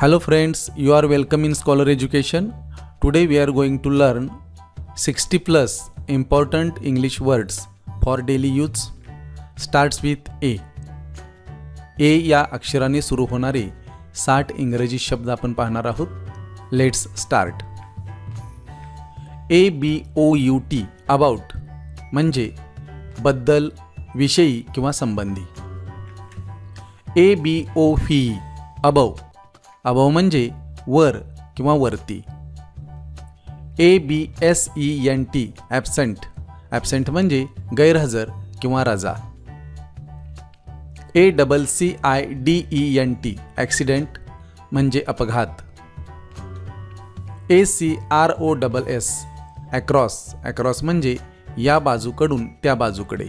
Hello friends you are welcome in scholar education today we are going to learn sixty plus important English words for daily use starts with A A या अक्षराने सुरू होणारे साठ इंग्रजी शब्द आपण पाहणार आहोत. Let's start A B O U T about म्हणजे बद्दल विषयी किंवा संबंधी. ए बी ओ फी अबाऊ अभव म्हणजे वर किंवा वरती. A B S E N T absent absent म्हणजे गैरहजर किंवा रजा. A double C I D E N T accident म्हणजे अपघात. A C R O double S across across म्हणजे या बाजूकडून त्या बाजूकडे.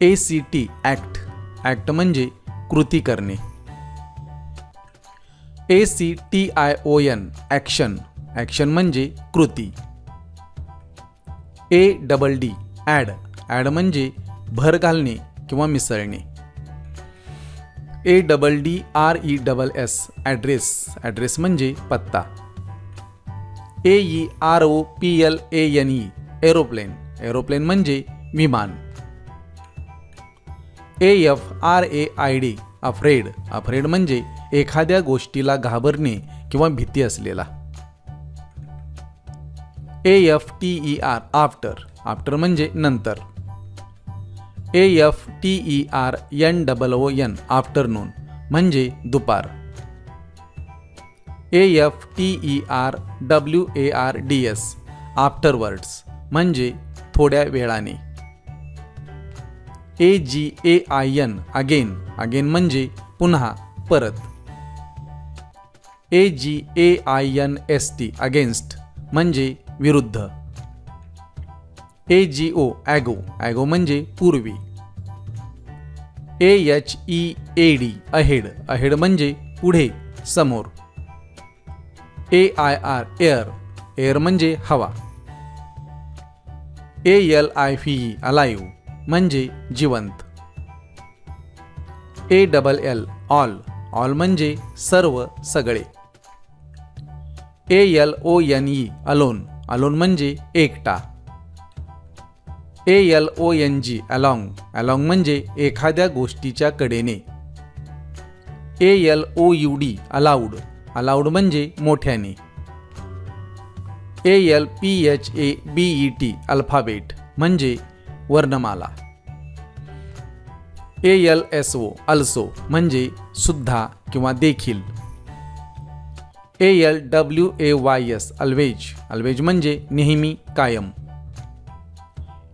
A C T act act म्हणजे कृती करणे. A C T I O N action action म्हणजे कृती. A double D add add म्हणजे भर घालणे किंवा मिसळणे. A double D R E double S address address म्हणजे पत्ता. A E R O P L A N E aeroplane aeroplane म्हणजे विमान. A F R A I D afraid afraid म्हणजे एखाद्या गोष्टीला घाबरणे किंवा भीती असलेला. A F T E R after after म्हणजे नंतर. A F T E R N double O N afternoon म्हणजे दुपार. A F T E R W A R D S afterwards म्हणजे थोड्या वेळाने. A G A I N again again म्हणजे पुन्हा परत. A G A I N S T against म्हणजे विरुद्ध. A G O ago ago म्हणजे पूर्वी. A H E A D ahead ahead म्हणजे पुढे समोर. A I R air air म्हणजे हवा. A L I V alive म्हणजे जिवंत. A double L all all म्हणजे सर्व सगळे. A L O N E alone alone म्हणजे एकटा. A L O N G along along म्हणजे एखाद्या गोष्टीच्या कडेने. A L O U D aloud aloud म्हणजे मोठ्याने. A L P H A B E T alphabet म्हणजे वर्णमाला. A L S O also म्हणजे सुद्धा किंवा देखील. A L W A Y S always always म्हणजे नेहमी कायम.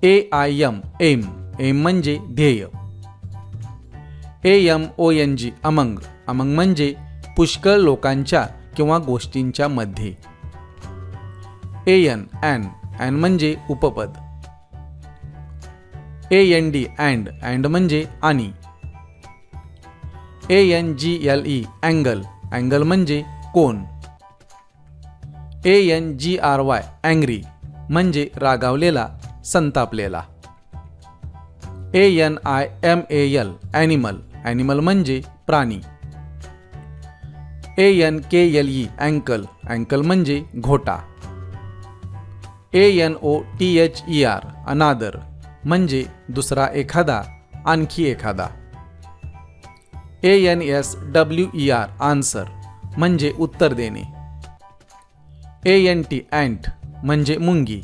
A I M aim aim म्हणजे ध्येय. A M O N G among. Among म्हणजे पुष्कळ लोकांच्या किंवा गोष्टींच्या मध्ये. ए एन अँड अँड म्हणजे उपपद. A N D and and म्हणजे आणि. A N G L E angle angle म्हणजे कोण A N G R Y angry म्हणजे रागावलेला संतापलेला. A N I M A L animal animal म्हणजे प्राणी. A N K L E ankle ankle म्हणजे घोटा. A N O T H E R another म्हणजे दुसरा एखादा आणखी एखादा. A N S W E R answer म्हणजे उत्तर देणे. ए एन टी अँट म्हणजे मुंगी.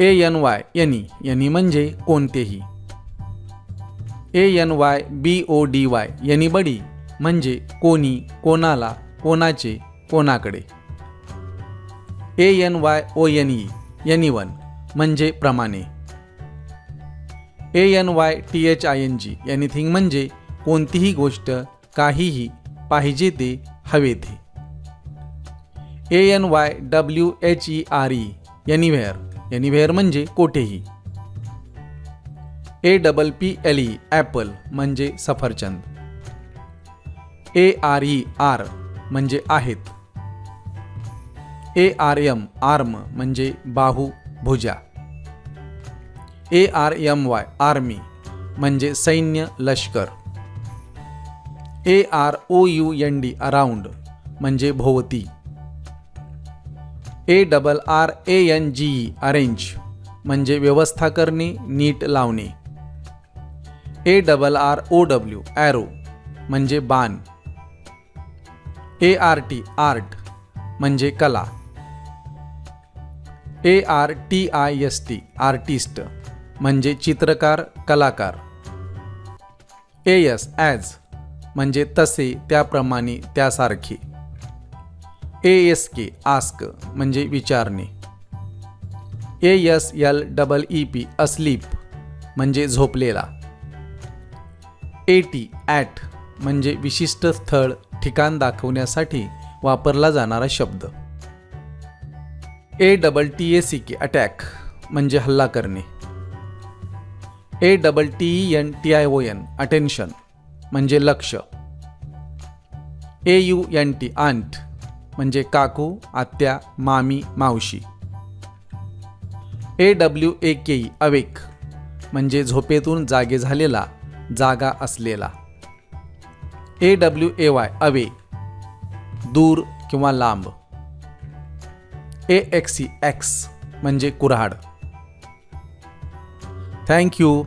ए एन वाय यनी यनी म्हणजे कोणतेही. A N Y B O D Y anybody म्हणजे कोणी कोणाला कोणाचे कोणाकडे. A N Y O N E anyone म्हणजे प्रमाणे. A N Y T H I N G anything म्हणजे कोणतीही गोष्ट काहीही पाहिजे ते हवे ते. A N Y W H E R E anywhere anywhere म्हणजे कोठेही. A double P L E apple म्हणजे सफरचंद. ए आर ई आर म्हणजे आहेत. ए आर एम आर्म म्हणजे बाहू, भुजा. A R M Y army म्हणजे सैन्य, लष्कर. A R O U N D around म्हणजे भोवती. A double R A N G E arrange म्हणजे व्यवस्था करणे नीट लावणे. A double R O W arrow म्हणजे बाण. ए आर टी आर्ट म्हणजे कला. A R T I S T artist म्हणजे चित्रकार कलाकार. ए एस ॲज म्हणजे तसे त्याप्रमाणे त्यासारखे. ए एस के आस्क म्हणजे विचारणे. A S L double E P asleep म्हणजे झोपलेला. ए टी ॲट म्हणजे विशिष्ट स्थळ ठिकाण दाखवण्यासाठी वापरला जाणारा शब्द. A double T A C K attack म्हणजे हल्ला करणे. A double T E N T I O N attention म्हणजे लक्ष. A U N T aunt म्हणजे काकू आत्या मामी मावशी. A W A K E awake म्हणजे झोपेतून जागे झालेला जागा असलेला. A W A Y away दूर किंवा लांब. ए एक्स सी एक्स म्हणजे कुऱ्हाड. थँक्यू